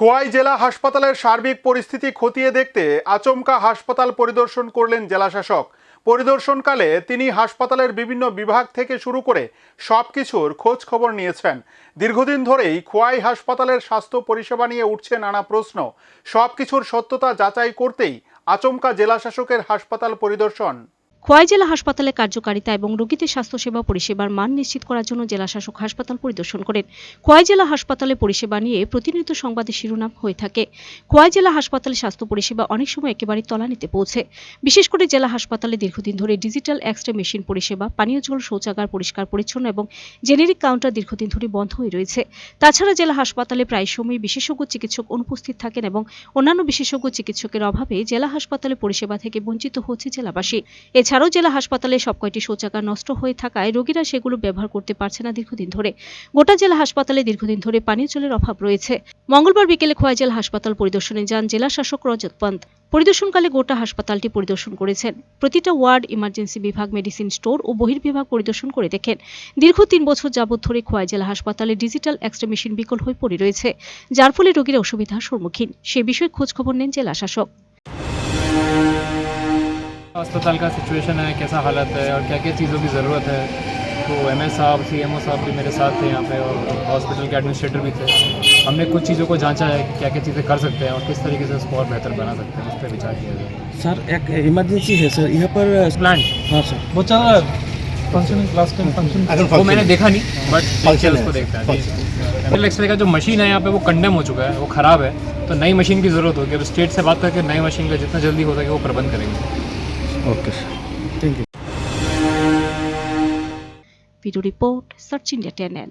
খোয়াই জেলা হাসপাতালের সার্বিক পরিস্থিতি খতিয়ে দেখতে আচমকা হাসপাতাল পরিদর্শন করলেন জেলাশাসক। পরিদর্শনকালে তিনি হাসপাতালের বিভিন্ন বিভাগ থেকে শুরু করে সব কিছুর খোঁজ খবর নিয়েছেন। দীর্ঘদিন ধরেই খোয়াই হাসপাতালের স্বাস্থ্য পরিষেবা নিয়ে উঠছে নানা প্রশ্ন। সব কিছুর সত্যতা যাচাই করতেই আচমকা জেলাশাসকের হাসপাতাল পরিদর্শন। খোয়াই জেলা হাসপাতালে কার্যকারিতা এবং রোগীদের স্বাস্থ্যসেবা পরিষেবার মান নিশ্চিত করার জন্য জেলা শাসক হাসপাতাল পরিদর্শন করেন। খোয়াই জেলা হাসপাতালে পরিষেবা নিয়ে প্রতিনিয়ত সংবাদের শিরোনাম হয়ে থাকে। খোয়াই জেলা হাসপাতালে স্বাস্থ্য পরিষেবা অনেক সময় একেবারে তলানিতে পৌঁছে। বিশেষ করে জেলা হাসপাতালে দীর্ঘদিন ধরে ডিজিটাল এক্স রে মেশিন পরিষেবা, পানীয় জল শৌচাগার পরিষ্কার পরিচ্ছন্ন এবং জেনেরিক কাউন্টার দীর্ঘদিন ধরে বন্ধ হয়ে রয়েছে। তাছাড়া জেলা হাসপাতালে প্রায় সময় বিশেষজ্ঞ চিকিৎসক অনুপস্থিত থাকেন এবং অন্যান্য বিশেষজ্ঞ চিকিৎসকের অভাবে জেলা হাসপাতালে পরিষেবা থেকে বঞ্চিত হচ্ছে জেলাবাসী। এছাড়াও জেলা হাসপাতালে সব কয়টি শৌচাগার নষ্ট হয়ে থাকায় রোগীরা সেগুলো ব্যবহার করতে পারছে না দীর্ঘদিন ধরে। গোটা জেলা হাসপাতালে দীর্ঘদিন ধরে পানীয় জলের অভাব রয়েছে। মঙ্গলবার বিকেলে খোয়াই জেলা হাসপাতাল পরিদর্শনে যান জেলা শাসক রজত পন্ত পরিদর্শনকালে গোটা হাসপাতালটি পরিদর্শন করেছেন। প্রতিটা ওয়ার্ড, ইমার্জেন্সি বিভাগ, মেডিসিন স্টোর ও বহির্বিভাগ পরিদর্শন করে দেখেন। দীর্ঘ তিন বছর যাবৎ ধরে খোয়াই জেলা হাসপাতালে ডিজিটাল এক্সরে মেশিন বিকল হয়ে পড়ে রয়েছে, যার ফলে রোগীরা অসুবিধার সম্মুখীন। সে বিষয়ে খোঁজ খবর নেন জেলা শাসক। अस्पताल का सिचुएशन है कैसा हालत है और क्या क्या चीज़ों की ज़रूरत है? तो एम एस साहब सी एम ओ साहब भी मेरे साथ थे यहाँ पे और हॉस्पिटल के एडमिनिस्ट्रेटर भी थे। हमने कुछ चीज़ों को जांचा है कि क्या क्या चीज़ें कर सकते हैं और किस तरीके से उसको और बेहतर बना सकते हैं उस पर विचार किया जाए। सर एक इमरजेंसी है सर। यहाँ पर प्लांट हाँ सर। वो चल रहा है। क्लास टाइम फ़ंक्शन वो मैंने देखा नहीं बट फ़ंक्शन उसको देखता है। एक्सरे का जो मशीन है यहाँ पे वो कंडेम हो चुका है वो ख़राब है। तो नई मशीन की ज़रूरत होगी। अब स्टेट से बात करके नई मशीन का जितना जल्दी हो सके वो प्रबंध करेंगे। Okay sir thank you video report search India টেনেন